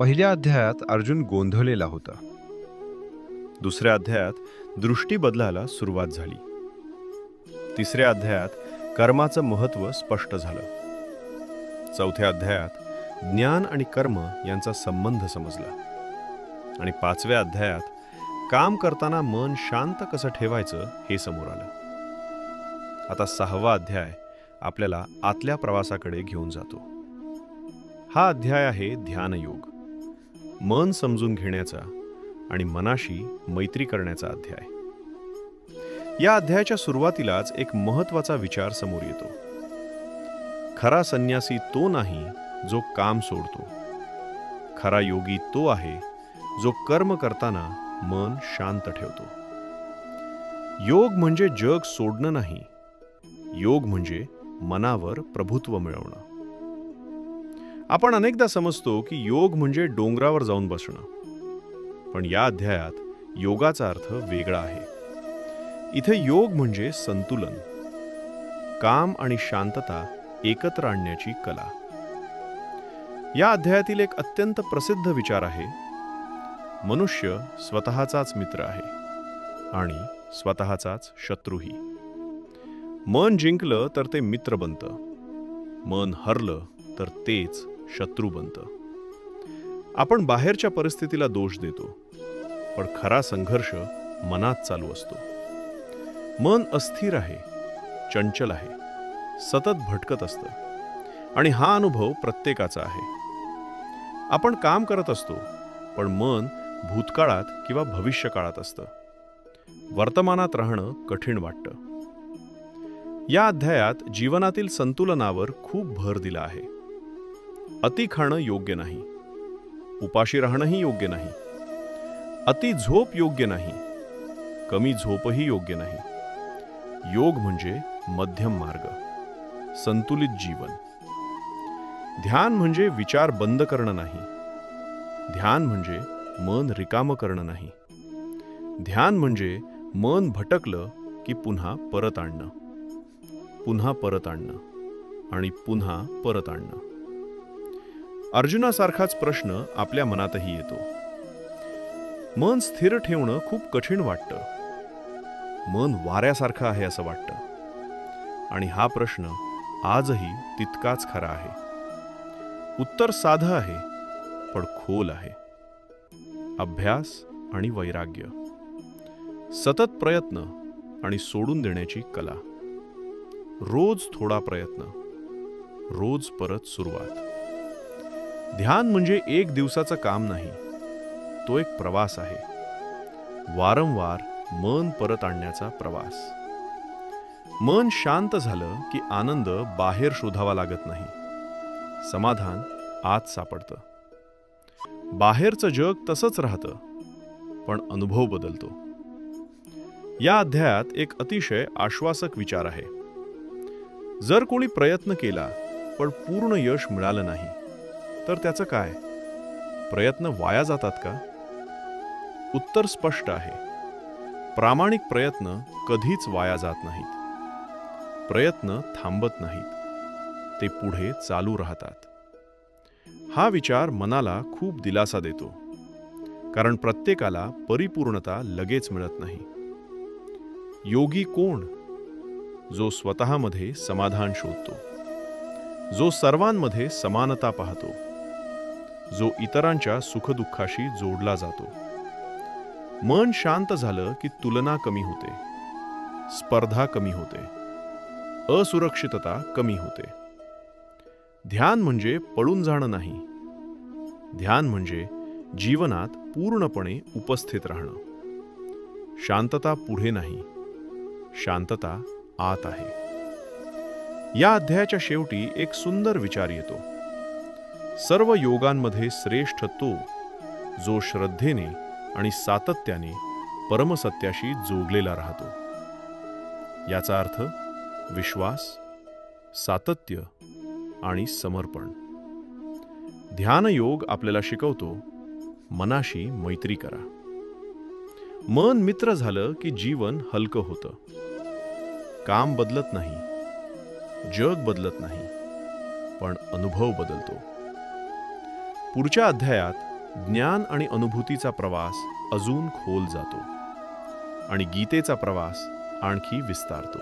पहिल्या अध्यायात अर्जुन गोंधळलेला होता. दुसऱ्या अध्यायात दृष्टी बदलायला सुरुवात झाली. तिसऱ्या अध्यायात कर्माचं महत्त्व स्पष्ट झालं. चौथ्या अध्यायात ज्ञान आणि कर्म यांचा संबंध समजला. आणि पाचव्या अध्यायात काम करताना मन शांत कसं ठेवायचं हे समोर आलं. आता सहावा अध्याय आपल्याला आतल्या प्रवासाकडे घेऊन जातो. हा अध्याय आहे ध्यानयोग. मन समजून घेण्याचा आणि मनाशी मैत्री करण्याचा अध्याय. या अध्यायाच्या सुरुवातीलाच एक महत्त्वाचा विचार समोर येतो. खरा संन्यासी तो नाही जो काम सोडतो. खरा योगी तो आहे जो कर्म करताना मन शांत ठेवतो. योग म्हणजे जग सोडणं नाही. योग म्हणजे मनावर प्रभुत्व मिळवणं. आपण अनेकदा समजतो की योग म्हणजे डोंगरावर जाऊन बसणं. पण या अध्यायात योगाचा अर्थ वेगळा आहे. इथे योग म्हणजे संतुलन. काम आणि शांतता एकत्र आणण्याची कला. या अध्यायातील एक अत्यंत प्रसिद्ध विचार आहे. मनुष्य स्वतःचाच मित्र आहे आणि स्वतःचाच शत्रूही. मन जिंकलं तर ते मित्र बनतं. मन हरलं तर तेच शत्रू बनतं. आपण बाहेरच्या परिस्थितीला दोष देतो पण खरा संघर्ष मनात चालू असतो. मन अस्थिर आहे चंचल आहे सतत भटकत असतं आणि हा अनुभव प्रत्येकाचा आहे. आपण काम करत असतो पण मन भूतकाळात किंवा भविष्य काळात असतं. वर्तमानात राहणं कठीण वाटतं. या अध्यायात जीवनातील संतुलनावर खूप भर दिला आहे. अति खाणं योग्य नाही. उपाशी राहणंही योग्य नाही. अति झोप योग्य नाही. कमी झोपही योग्य नाही. योग म्हणजे मध्यम मार्ग. संतुलित जीवन. ध्यान म्हणजे विचार बंद करणं नाही. ध्यान म्हणजे मन रिकामं करणं नाही. ध्यान म्हणजे मन भटकलं की पुन्हा परत आणणं. पुन्हा परत आणणं आणि पुन्हा परत आणणं. अर्जुनासारखाच प्रश्न आपल्या मनातही येतो. मन स्थिर ठेवणं खूप कठीण वाटतं. मन वाऱ्यासारखं आहे असं वाटतं. आणि हा प्रश्न आजही तितकाच खरा आहे. उत्तर साधं आहे पण खोल आहे. अभ्यास आणि वैराग्य. सतत प्रयत्न आणि सोडून देण्याची कला. रोज थोडा प्रयत्न. रोज परत सुरुवात. ध्यान म्हणजे एक दिवसाचं काम नाही तो एक प्रवास आहे. वारंवार मन परत आणण्याचा प्रवास. मन शांत झालं की आनंद बाहेर शोधावा लागत नाही. समाधान आत सापडतं. बाहेरचं जग तसंच राहतं पण अनुभव बदलतो. या अध्यायात एक अतिशय आश्वासक विचार आहे. जर कोणी प्रयत्न केला पण पूर्ण यश मिळालं नाही तर त्याचं काय? प्रयत्न वाया जातात का? उत्तर स्पष्ट आहे. प्रामाणिक प्रयत्न कधीच वाया जात नाहीत. प्रयत्न थांबत नाहीत. ते पुढे चालू राहतात. हा विचार मनाला खूप दिलासा देतो. कारण प्रत्येकाला परिपूर्णता लगेच मिळत नाही. योगी कोण? जो स्वतःमध्ये समाधान शोधतो. जो सर्वांमध्ये समानता पाहतो. जो इतरांच्या सुखदुःखाशी जोडला जातो. मन शांत झालं की तुलना कमी होते. स्पर्धा कमी होते. असुरक्षितता कमी होते. ध्यान म्हणजे पळून जाणं नाही. ध्यान म्हणजे जीवनात पूर्णपणे उपस्थित राहणं. शांतता पुढे नाही. शांतता आत आहे. या अध्यायाच्या शेवटी एक सुंदर विचार येतो. सर्व योगांमध्ये श्रेष्ठ तो जो श्रद्धेने आणि सातत्याने परमसत्याशी जोडलेला राहतो. याचा अर्थ विश्वास सातत्य आणि समर्पण. ध्यानयोग आपल्याला शिकवतो मनाशी मैत्री करा. मन मित्र झालं की जीवन हलकं होतं. काम बदलत नाही जग बदलत नाही पण अनुभव बदलतो. पुढच्या अध्यायात ज्ञान आणि अनुभूतीचा प्रवास अजून खोल जातो आणि गीतेचा प्रवास आणखी विस्तारतो.